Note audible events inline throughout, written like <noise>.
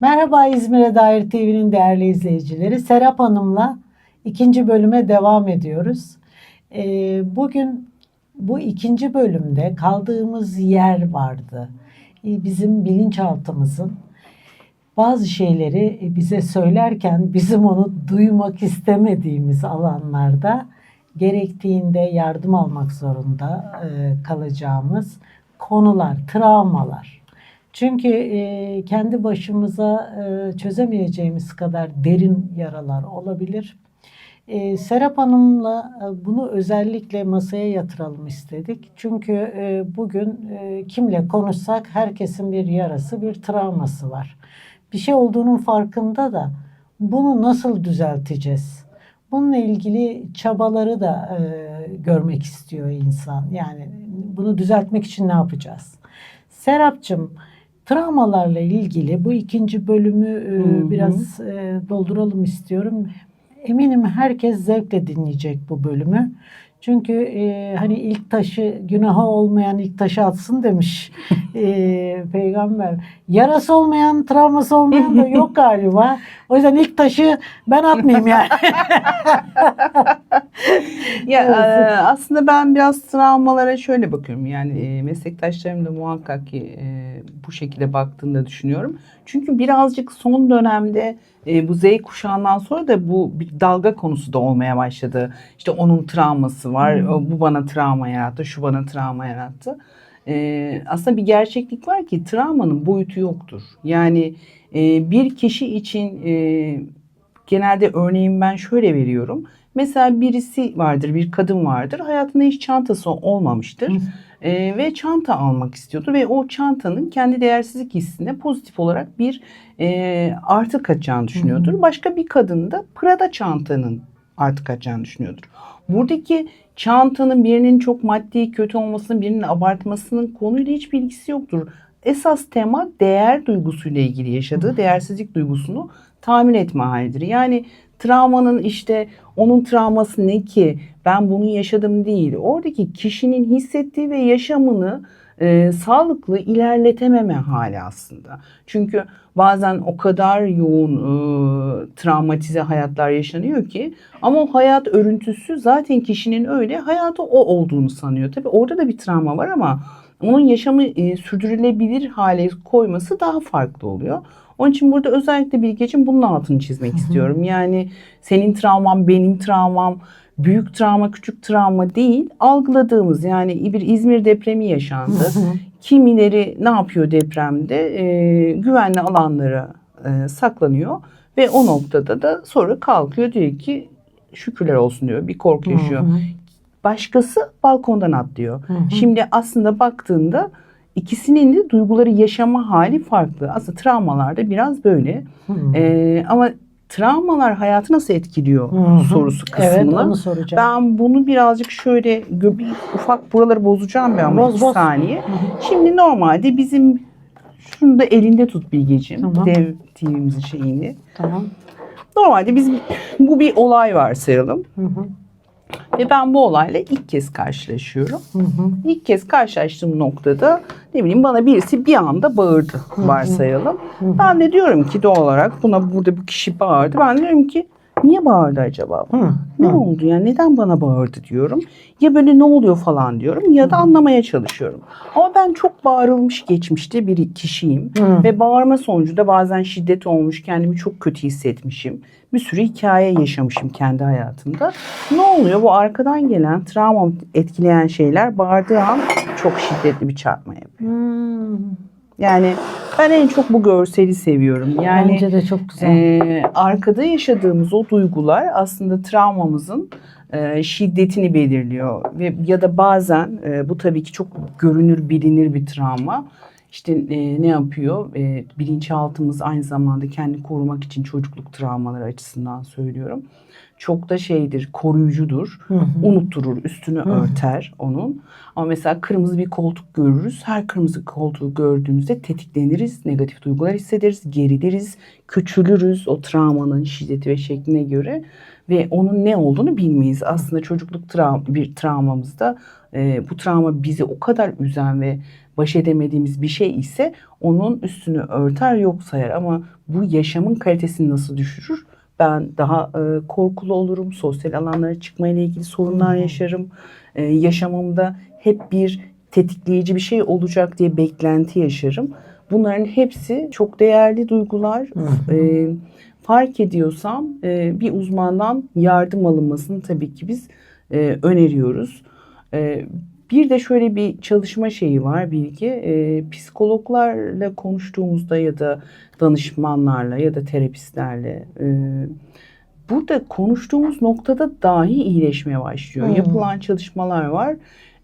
Merhaba İzmir'e dair TV'nin değerli izleyicileri. Serap Hanım'la ikinci bölüme devam ediyoruz. Ee, bugün bu ikinci bölümde kaldığımız yer vardı. Ee, Bizim bilinçaltımızın bazı şeyleri bize söylerken bizim onu duymak istemediğimiz alanlarda gerektiğinde yardım almak zorunda e, kalacağımız konular, travmalar. Çünkü e, kendi başımıza e, çözemeyeceğimiz kadar derin yaralar olabilir. E, Serap Hanım'la e, bunu özellikle masaya yatıralım istedik. Çünkü e, bugün e, kimle konuşsak herkesin bir yarası, bir travması var. Bir şey olduğunun farkında da bunu nasıl düzelteceğiz? Bununla ilgili çabaları da e, görmek istiyor insan. Yani bunu düzeltmek için ne yapacağız? Serapcığım, travmalarla ilgili bu ikinci bölümü e, biraz e, dolduralım istiyorum. Eminim herkes zevkle dinleyecek bu bölümü. Çünkü e, hani ilk taşı günahı olmayan ilk taşı atsın demiş <laughs> e, peygamber. Yarası olmayan, travması olmayan da yok galiba. <laughs> O yüzden ilk taşı ben atmayayım yani. <laughs> <laughs> Ya e, aslında ben biraz travmalara şöyle bakıyorum. Yani e, meslektaşlarım da muhakkak ki e, bu şekilde baktığını da düşünüyorum. Çünkü birazcık son dönemde e, bu Z kuşağından sonra da bu bir dalga konusu da olmaya başladı. İşte onun travması var. Hmm. Bu bana travma yarattı, şu bana travma yarattı. E, aslında bir gerçeklik var ki travmanın boyutu yoktur. Yani e, bir kişi için e, genelde örneğin ben şöyle veriyorum. Mesela birisi vardır, bir kadın vardır. Hayatında hiç çantası olmamıştır. Hı. Ee, ve çanta almak istiyordur ve o çantanın kendi değersizlik hissine pozitif olarak bir e, artı katacağını düşünüyordur. Hı Başka bir kadın da Prada çantanın artı katacağını düşünüyordur. Buradaki çantanın birinin çok maddi kötü olmasının birinin abartmasının konuyla hiçbir ilgisi yoktur. Esas tema değer duygusuyla ilgili yaşadığı değersizlik duygusunu tamir etme halidir. Yani travmanın işte onun travması ne ki ben bunu yaşadım değil. Oradaki kişinin hissettiği ve yaşamını e, sağlıklı ilerletememe hali aslında. Çünkü bazen o kadar yoğun e, travmatize hayatlar yaşanıyor ki ama o hayat örüntüsü zaten kişinin öyle hayatı o olduğunu sanıyor. Tabii orada da bir travma var ama onun yaşamı e, sürdürülebilir hale koyması daha farklı oluyor. Onun için burada özellikle Bilgeciğim bunun altını çizmek istiyorum. Yani senin travman, benim travmam, büyük travma, küçük travma değil. Algıladığımız yani bir İzmir depremi yaşandı. Kimileri ne yapıyor depremde? Ee, güvenli alanlara e, saklanıyor ve o noktada da sonra kalkıyor diyor ki şükürler olsun diyor. Bir korku yaşıyor. Başkası balkondan atlıyor. Şimdi aslında baktığında ikisinin de duyguları yaşama hali farklı. Aslında travmalarda biraz böyle. Ee, ama travmalar hayatı nasıl etkiliyor sorusu Evet kısmını. onu soracağım. Ben bunu birazcık şöyle ufak buraları bozacağım ben ama Boz, iki boz. saniye. Şimdi normalde bizim şunu da elinde tut Bilgeciğim. Tamam. Dev TV'mizin şeyini. Tamam. Normalde biz bu bir olay varsayalım. Hı hı. Ve ben bu olayla ilk kez karşılaşıyorum. Hı hı. İlk kez karşılaştığım noktada ne bileyim bana birisi bir anda bağırdı varsayalım. Ben de diyorum ki doğal olarak buna burada bu kişi bağırdı. Ben diyorum ki niye bağırdı acaba? Hı. Ne oldu yani neden bana bağırdı diyorum. Ya böyle ne oluyor falan diyorum ya da anlamaya çalışıyorum. Ama ben çok bağırılmış geçmişte bir kişiyim. Hı. Ve bağırma sonucu da bazen şiddet olmuş, kendimi çok kötü hissetmişim. Bir sürü hikaye yaşamışım kendi hayatımda. Ne oluyor? Bu arkadan gelen travma etkileyen şeyler bağırdığı an çok şiddetli bir çarpma yapıyor. Hmm. Yani ben en çok bu görseli seviyorum. Yani Bence de çok güzel. ee, arkada yaşadığımız o duygular aslında travmamızın e, şiddetini belirliyor ve ya da bazen e, bu tabii ki çok görünür bilinir bir travma. İşte e, ne yapıyor? E, bilinçaltımız aynı zamanda kendini korumak için çocukluk travmaları açısından söylüyorum. Çok da şeydir, koruyucudur. Hı hı. Unutturur, üstünü Hı. örter onun. Ama mesela kırmızı bir koltuk görürüz. Her kırmızı koltuğu gördüğümüzde tetikleniriz, negatif duygular hissederiz, geriliriz, küçülürüz o travmanın şiddeti ve şekline göre ve onun ne olduğunu bilmeyiz. Aslında çocukluk tra- bir travmamızda e, bu travma bizi o kadar üzen ve baş edemediğimiz bir şey ise onun üstünü örter yok sayar ama bu yaşamın kalitesini nasıl düşürür? Ben daha e, korkulu olurum, sosyal alanlara çıkmayla ilgili sorunlar Hı. yaşarım. E, yaşamımda hep bir tetikleyici bir şey olacak diye beklenti yaşarım. Bunların hepsi çok değerli duygular. E, fark ediyorsam e, bir uzmandan yardım alınmasını tabii ki biz e, öneriyoruz. E, bir de şöyle bir çalışma şeyi var bilgi. E, psikologlarla konuştuğumuzda ya da danışmanlarla ya da terapistlerle e, burada konuştuğumuz noktada dahi iyileşmeye başlıyor. Hmm. Yapılan çalışmalar var.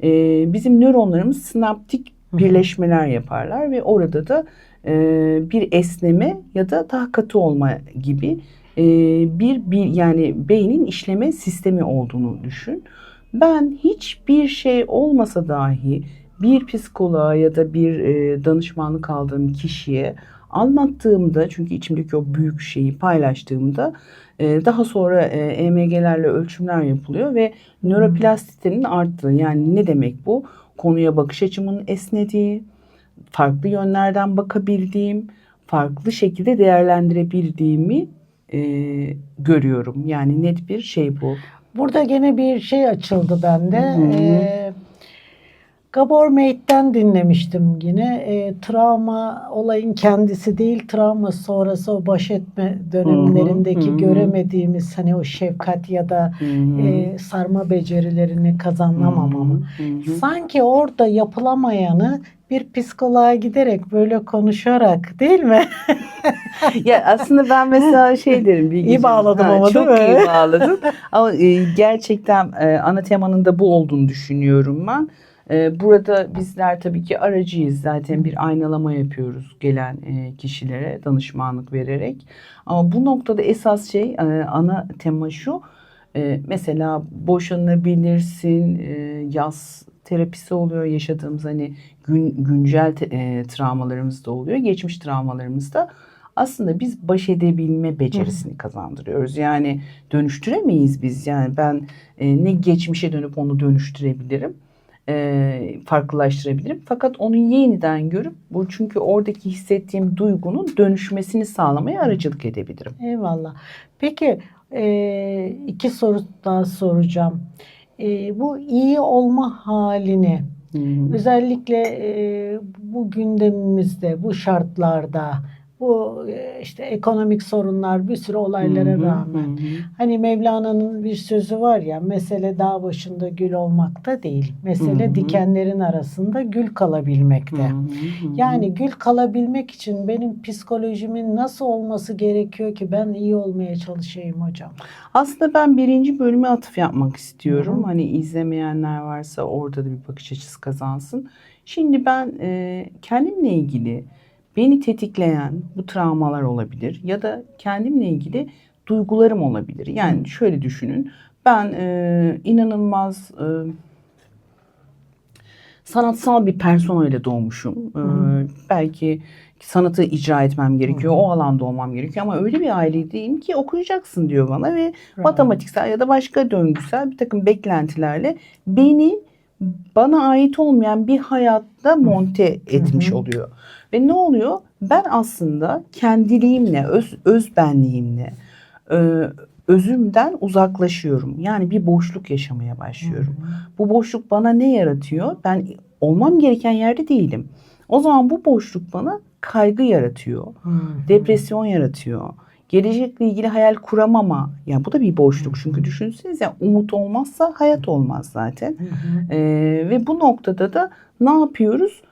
E, bizim nöronlarımız sinaptik birleşmeler yaparlar ve orada da e, bir esneme ya da daha katı olma gibi e, bir, bir yani beynin işleme sistemi olduğunu düşün. Ben hiçbir şey olmasa dahi bir psikoloğa ya da bir e, danışmanlık aldığım kişiye anlattığımda çünkü içimdeki o büyük şeyi paylaştığımda e, daha sonra e, EMG'lerle ölçümler yapılıyor ve nöroplastisitenin arttığı yani ne demek bu? Konuya bakış açımın esnediği, farklı yönlerden bakabildiğim, farklı şekilde değerlendirebildiğimi e, görüyorum. Yani net bir şey bu. Burada gene bir şey açıldı bende. Hı hı. Ee, Gabor Mate'den dinlemiştim yine. Ee, travma olayın kendisi değil, travma sonrası o baş etme dönemlerindeki Hı hı. göremediğimiz hani o şefkat ya da e, sarma becerilerini kazanamamamı. Hı hı. Sanki orada yapılamayanı bir psikoloğa giderek böyle konuşarak değil mi? <laughs> ya aslında ben mesela şey derim. Bilgeciğim, İyi bağladım ama çok değil mi? iyi bağladın. ama e, gerçekten e, ana temanın da bu olduğunu düşünüyorum ben. E, burada bizler tabii ki aracıyız. Zaten bir aynalama yapıyoruz gelen e, kişilere danışmanlık vererek. Ama bu noktada esas şey e, ana tema şu. E, mesela boşanabilirsin, yaz terapisi oluyor yaşadığımız hani gün, güncel e, travmalarımız da oluyor. Geçmiş travmalarımız da aslında biz baş edebilme becerisini kazandırıyoruz. Yani dönüştüremeyiz biz. Yani ben e, ne geçmişe dönüp onu dönüştürebilirim, e, farklılaştırabilirim. Fakat onu yeniden görüp bu çünkü oradaki hissettiğim duygunun dönüşmesini sağlamaya aracılık edebilirim. Eyvallah. Peki e, iki soru daha soracağım. E, bu iyi olma halini özellikle e, bu gündemimizde, bu şartlarda, bu e, işte ekonomik sorunlar, bir sürü olaylara rağmen hı hı. Hani Mevlana'nın bir sözü var ya, mesele dağ başında gül olmakta değil. Mesele Hı hı. dikenlerin arasında gül kalabilmekte. Hı hı. Yani gül kalabilmek için benim psikolojimin nasıl olması gerekiyor ki ben iyi olmaya çalışayım hocam? Aslında ben birinci bölüme atıf yapmak istiyorum. Hı hı. Hani izlemeyenler varsa orada da bir bakış açısı kazansın. Şimdi ben e, kendimle ilgili beni tetikleyen bu travmalar olabilir ya da kendimle ilgili duygularım olabilir. Yani şöyle düşünün. Ben e, inanılmaz e, sanatsal bir personayla doğmuşum. E, Hı. belki sanatı icra etmem gerekiyor. Hı. O alanda olmam gerekiyor ama öyle bir aileyim ki okuyacaksın diyor bana ve Bravo. matematiksel ya da başka döngüsel bir takım beklentilerle beni bana ait olmayan bir hayatta monte etmiş oluyor. Ve ne oluyor? Ben aslında kendiliğimle, öz, öz benliğimle, e, özümden uzaklaşıyorum. Yani bir boşluk yaşamaya başlıyorum. Bu boşluk bana ne yaratıyor? Ben olmam gereken yerde değilim. O zaman bu boşluk bana kaygı yaratıyor. Hı hı. Depresyon yaratıyor. Gelecekle ilgili hayal kuramama. Yani bu da bir boşluk. Çünkü düşünsenize umut olmazsa hayat olmaz zaten. Hı hı. Ee, ve bu noktada da ne yapıyoruz?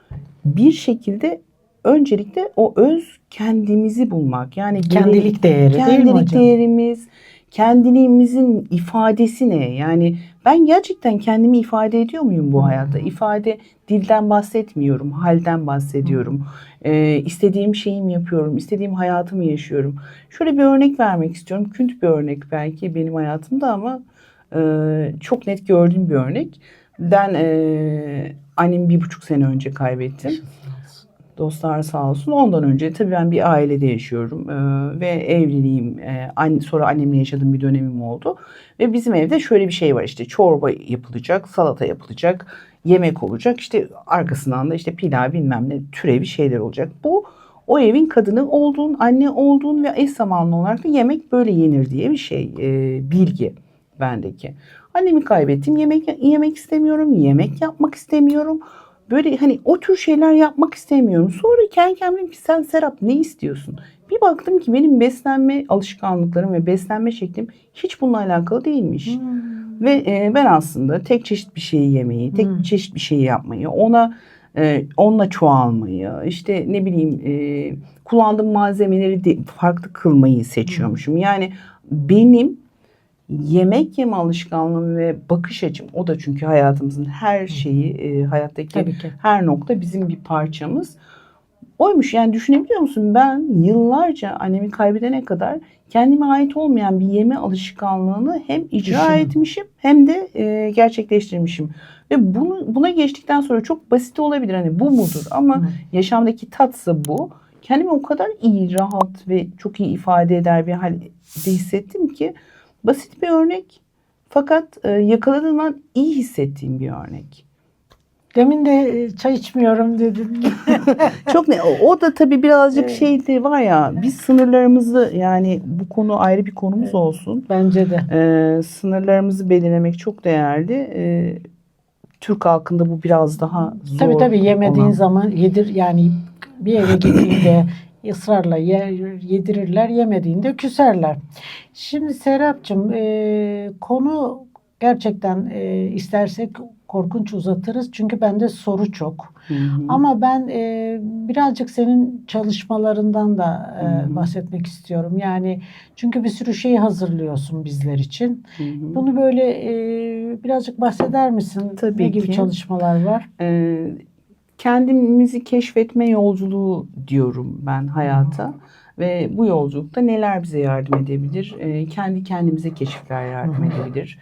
Bir şekilde öncelikle o öz kendimizi bulmak. Yani Kendilik değeri değil mi kendilik hocam? değerimiz, kendiliğimizin ifadesi ne? Yani ben gerçekten kendimi ifade ediyor muyum bu hayatta? İfade dilden bahsetmiyorum, halden bahsediyorum. Ee, istediğim şeyi mi yapıyorum, istediğim hayatı mı yaşıyorum? Şöyle bir örnek vermek istiyorum. Künt bir örnek belki benim hayatımda ama e, çok net gördüğüm bir örnek. Ben e, annemi bir buçuk sene önce kaybettim. Dostlar sağ olsun. Ondan önce tabii ben bir ailede yaşıyorum ee, ve evliliğim, e, anne, sonra annemle yaşadığım bir dönemim oldu. Ve bizim evde şöyle bir şey var işte çorba yapılacak, salata yapılacak, yemek olacak. İşte arkasından da işte pilav bilmem ne türevi şeyler olacak. Bu o evin kadını olduğun, anne olduğun ve eş zamanlı olarak da yemek böyle yenir diye bir şey, e, bilgi bendeki. Annemi kaybettim, yemek yemek istemiyorum, yemek yapmak istemiyorum. Böyle hani o tür şeyler yapmak istemiyorum. Sonra kendi kendime ki sen Serap ne istiyorsun? Bir baktım ki benim beslenme alışkanlıklarım ve beslenme şeklim hiç bununla alakalı değilmiş. Hmm. Ve e, ben aslında tek çeşit bir şeyi yemeyi, tek Hmm. çeşit bir şeyi yapmayı, ona e, onunla çoğalmayı, işte ne bileyim e, kullandığım malzemeleri de farklı kılmayı seçiyormuşum. Yani benim yemek yeme alışkanlığım ve bakış açım o da çünkü hayatımızın her şeyi, e, hayattaki her nokta bizim bir parçamız. Oymuş yani düşünebiliyor musun? Ben yıllarca annemi kaybedene kadar kendime ait olmayan bir yeme alışkanlığını hem icra Düşün. etmişim hem de e, gerçekleştirmişim. Ve bunu buna geçtikten sonra çok basit olabilir hani bu mudur ama Hı. yaşamdaki tatsa bu. Kendimi o kadar iyi, rahat ve çok iyi ifade eder bir halde hissettim ki basit bir örnek fakat e, yakaladığım an iyi hissettiğim bir örnek. Demin de e, çay içmiyorum dedin. <laughs> Çok ne o, da tabii birazcık Evet. şey de var ya biz sınırlarımızı yani bu konu ayrı bir konumuz olsun. Bence de. Ee, sınırlarımızı belirlemek çok değerli. Ee, Türk halkında bu biraz daha zor. Tabii tabii yemediğin olan. zaman yedir yani bir eve gittiğinde ısrarla yer, yedirirler yemediğinde küserler. Şimdi Serapcığım e, konu gerçekten e, istersek korkunç uzatırız çünkü bende soru çok. Hı hı. Ama ben e, birazcık senin çalışmalarından da e, Hı hı. bahsetmek istiyorum. Yani çünkü bir sürü şey hazırlıyorsun bizler için. Hı hı. Bunu böyle e, birazcık bahseder misin? Tabii ne gibi ki. çalışmalar var? Ee, kendimizi keşfetme yolculuğu diyorum ben hayata. Ve bu yolculukta neler bize yardım edebilir? Ee, kendi kendimize keşifler yardım edebilir.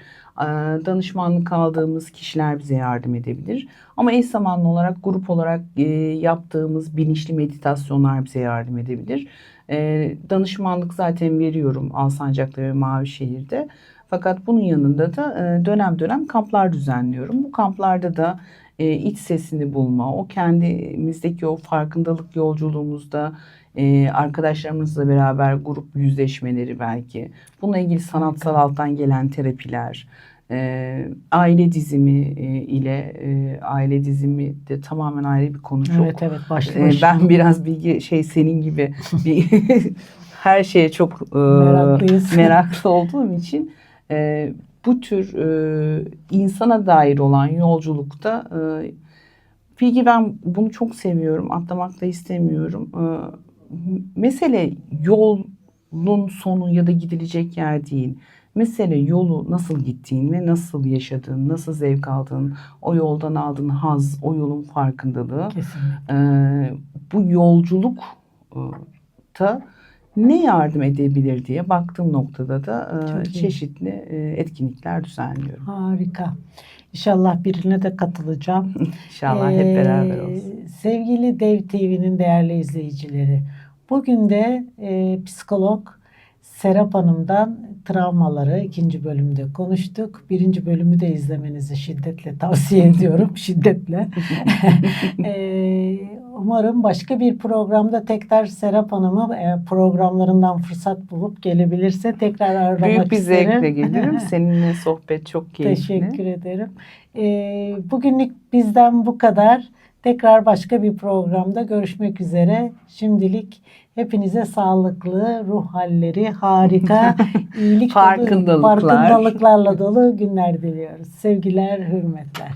Danışmanlık aldığımız kişiler bize yardım edebilir. Ama eş zamanlı olarak grup olarak e, yaptığımız bilinçli meditasyonlar bize yardım edebilir. Ee, danışmanlık zaten veriyorum Alsancak'ta ve Mavişehir'de. Fakat bunun yanında da e, dönem dönem kamplar düzenliyorum. Bu kamplarda da e, iç sesini bulma, o kendimizdeki o farkındalık yolculuğumuzda e, arkadaşlarımızla beraber grup yüzleşmeleri belki. Bununla ilgili sanatsal alttan gelen terapiler, e, aile dizimi e, ile e, aile dizimi de tamamen ayrı bir konu. Çok Evet evet ee, başına. ben biraz bilgi şey senin gibi bir <laughs> her şeye çok e, Meraklıyız. meraklı olduğum için e, bu tür e, insana dair olan yolculukta e, bilgi ben bunu çok seviyorum. Atlamak da istemiyorum. E, mesele yolun sonu ya da gidilecek yer değil. Mesele yolu nasıl gittiğin ve nasıl yaşadığın, nasıl zevk aldığın, o yoldan aldığın haz, o yolun farkındalığı. Kesinlikle. Ee, bu yolculuk e, ne yardım edebilir diye baktığım noktada da e, Çok çeşitli e, etkinlikler düzenliyorum. Harika. İnşallah birine de katılacağım. <laughs> İnşallah hep beraber Ee, olsun. Sevgili Dev TV'nin değerli izleyicileri. Bugün de e, psikolog Serap Hanım'dan travmaları ikinci bölümde konuştuk. Birinci bölümü de izlemenizi şiddetle tavsiye <laughs> ediyorum. Şiddetle. <laughs> Ee, umarım başka bir programda tekrar Serap Hanım'ı e, programlarından fırsat bulup gelebilirse tekrar aramak Büyük bir isterim. zevkle gelirim. <laughs> Seninle sohbet çok keyifli. Teşekkür ederim. Ee, bugünlük bizden bu kadar. Tekrar başka bir programda görüşmek üzere. Şimdilik hepinize sağlıklı ruh halleri, harika, <laughs> iyilik dolu, Farkındalıklar. farkındalıklarla dolu günler diliyoruz. Sevgiler, hürmetler.